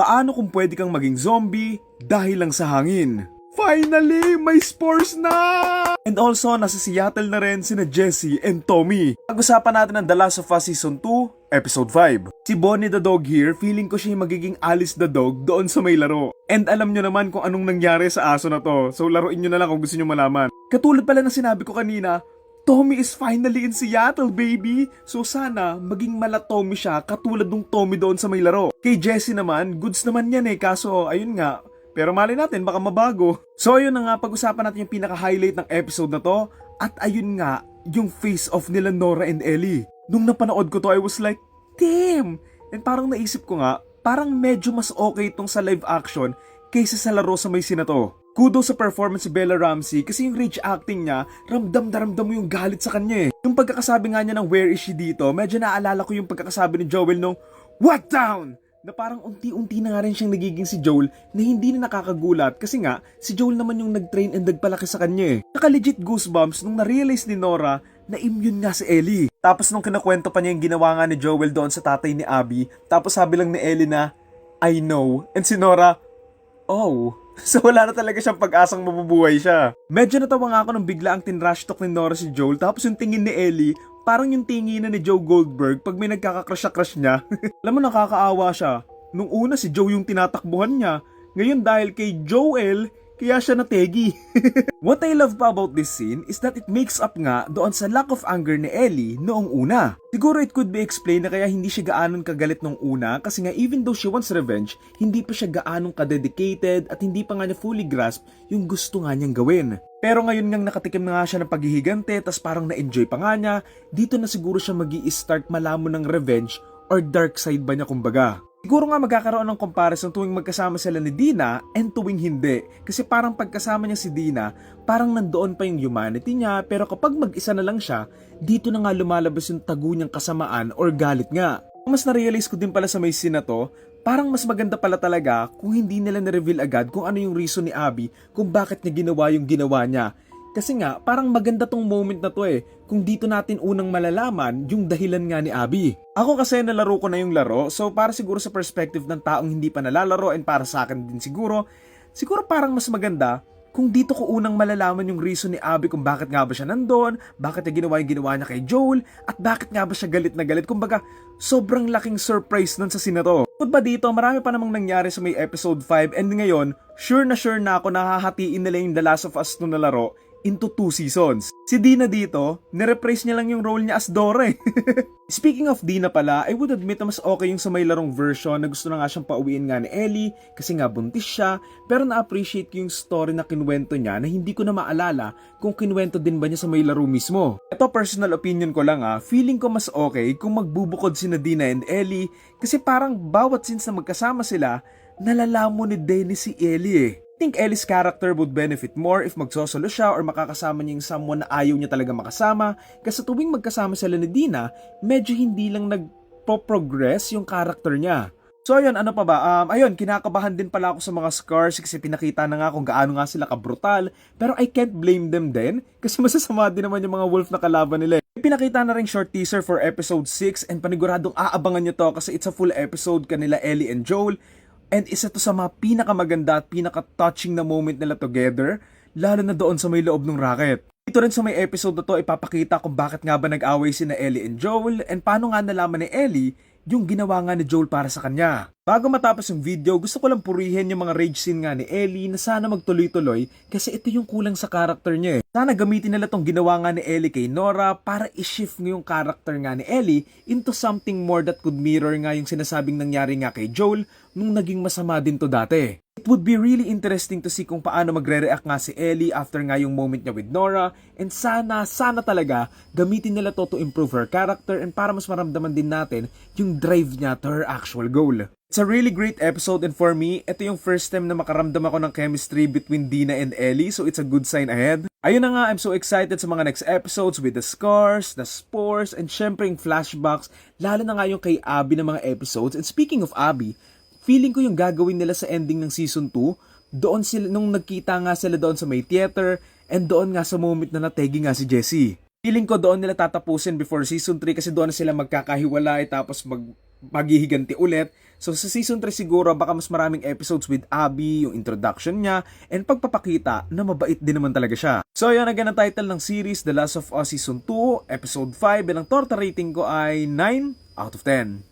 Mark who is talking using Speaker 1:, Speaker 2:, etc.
Speaker 1: Paano kung pwede kang maging zombie dahil lang sa hangin? Finally, may spores na! And also, nasa Seattle na rin sina Jesse and Tommy. Pag-usapan natin ang The Last of Us Season 2, Episode 5. Si Bonnie the Dog here, feeling ko siya magiging Alice the Dog doon sa may laro. And alam nyo naman kung anong nangyari sa aso na to, so laruin nyo na lang kung gusto nyo malaman. Katulad pala ng sinabi ko kanina, Tommy is finally in Seattle, baby! So sana, maging mala Tommy siya katulad ng Tommy doon sa may laro. Kay Jesse naman, goods naman yan eh, kaso ayun nga, pero mali natin, baka mabago. So ayun na nga, pag-usapan natin yung pinaka-highlight ng episode na to. At ayun nga, yung face-off nila Nora and Ellie. Nung napanood ko to, I was like, damn! And parang naisip ko nga, parang medyo mas okay itong sa live action kaysa sa laro sa may na to. Kudos sa performance ni Bella Ramsey kasi yung rage acting niya, ramdam na ramdam mo yung galit sa kanya eh. Yung pagkakasabi nga niya ng where is she dito, medyo naalala ko yung pagkakasabi ni Joel nung, What down? na parang unti-unti na nga rin siyang nagiging si Joel na hindi na nakakagulat kasi nga si Joel naman yung nag-train and nagpalaki sa kanya eh. Naka-legit goosebumps nung na-realize ni Nora na immune nga si Ellie. Tapos nung kinakwento pa niya yung ginawa nga ni Joel doon sa tatay ni Abby, tapos sabi lang ni Ellie na, I know. And si Nora, oh. So wala na talaga siyang pag-asang mabubuhay siya. Medyo natawa nga ako nung bigla ang tinrush talk ni Nora si Joel tapos yung tingin ni Ellie, parang yung tingin na ni Joe Goldberg pag may nagkakakrush crush niya. Alam mo nakakaawa siya. Nung una si Joe yung tinatakbuhan niya. Ngayon dahil kay Joel, kaya siya nategi. What I love pa about this scene is that it makes up nga doon sa lack of anger ni Ellie noong una. Siguro it could be explained na kaya hindi siya gaanon kagalit nung una kasi nga even though she wants revenge, hindi pa siya gaanong kadedicated at hindi pa nga niya fully grasp yung gusto nga niyang gawin. Pero ngayon ngang nakatikim na nga siya ng paghihigante tas parang na-enjoy pa nga niya, dito na siguro siya mag start malamon ng revenge or dark side ba niya kumbaga. Siguro nga magkakaroon ng comparison tuwing magkasama sila ni Dina and tuwing hindi. Kasi parang pagkasama niya si Dina, parang nandoon pa yung humanity niya pero kapag mag-isa na lang siya, dito na nga lumalabas yung tagu niyang kasamaan or galit nga. Mas na-realize ko din pala sa may scene na to, parang mas maganda pala talaga kung hindi nila na-reveal agad kung ano yung reason ni Abby kung bakit niya ginawa yung ginawa niya. Kasi nga, parang maganda tong moment na to eh, kung dito natin unang malalaman yung dahilan nga ni Abby. Ako kasi nalaro ko na yung laro, so para siguro sa perspective ng taong hindi pa nalalaro and para sa akin din siguro, siguro parang mas maganda kung dito ko unang malalaman yung reason ni Abby kung bakit nga ba siya nandun, bakit niya ginawa yung ginawa niya kay Joel, at bakit nga ba siya galit na galit. Kumbaga, sobrang laking surprise nun sa sinato. Bukod ba dito, marami pa namang nangyari sa may episode 5 and ngayon, sure na sure na ako nahahatiin nila yung The Last of Us nung nalaro into two seasons. Si Dina dito, nireprise niya lang yung role niya as Dora eh. Speaking of Dina pala, I would admit na mas okay yung sa may larong version na gusto na nga siyang pauwiin nga ni Ellie kasi nga buntis siya pero na-appreciate ko yung story na kinwento niya na hindi ko na maalala kung kinwento din ba niya sa may laro mismo. Ito personal opinion ko lang ah, feeling ko mas okay kung magbubukod si Dina and Ellie kasi parang bawat since na magkasama sila, nalalamon ni Dennis si Ellie eh think Ellie's character would benefit more if magsosolo siya or makakasama niya yung someone na ayaw niya talaga makasama. Kasi tuwing magkasama sila ni Dina, medyo hindi lang nagpo-progress yung character niya. So ayun, ano pa ba? Um, ayun, kinakabahan din pala ako sa mga scars kasi pinakita na nga kung gaano nga sila kabrutal. Pero I can't blame them din kasi masasama din naman yung mga wolf na kalaban nila. Pinakita na rin short teaser for episode 6 and paniguradong aabangan nyo to kasi it's a full episode kanila Ellie and Joel. And isa to sa mga pinakamaganda at pinaka-touching na moment nila together, lalo na doon sa may loob ng racket. Dito rin sa may episode na to, ipapakita kung bakit nga ba nag-away si na Ellie and Joel and paano nga nalaman ni Ellie yung ginawa nga ni Joel para sa kanya. Bago matapos yung video, gusto ko lang purihin yung mga rage scene nga ni Ellie na sana magtuloy-tuloy kasi ito yung kulang sa character niya eh. Sana gamitin nila tong ginawa nga ni Ellie kay Nora para i-shift nga yung character nga ni Ellie into something more that could mirror nga yung sinasabing nangyari nga kay Joel nung naging masama din to dati. It would be really interesting to see kung paano magre-react nga si Ellie after nga yung moment niya with Nora and sana, sana talaga gamitin nila to to improve her character and para mas maramdaman din natin yung drive niya to her actual goal. It's a really great episode and for me, ito yung first time na makaramdam ako ng chemistry between Dina and Ellie so it's a good sign ahead. Ayun na nga, I'm so excited sa mga next episodes with the scars, the spores, and syempre yung flashbacks, lalo na nga yung kay Abby na mga episodes. And speaking of Abby, feeling ko yung gagawin nila sa ending ng season 2, doon sila, nung nagkita nga sila doon sa may theater, and doon nga sa moment na nategi nga si Jessie. Feeling ko doon nila tatapusin before season 3 kasi doon na sila magkakahiwalay tapos mag maghihiganti ulit. So sa season 3 siguro baka mas maraming episodes with Abby, yung introduction niya, and pagpapakita na mabait din naman talaga siya. So yun again ang title ng series The Last of Us Season 2, Episode 5, and ang torta rating ko ay 9 out of 10.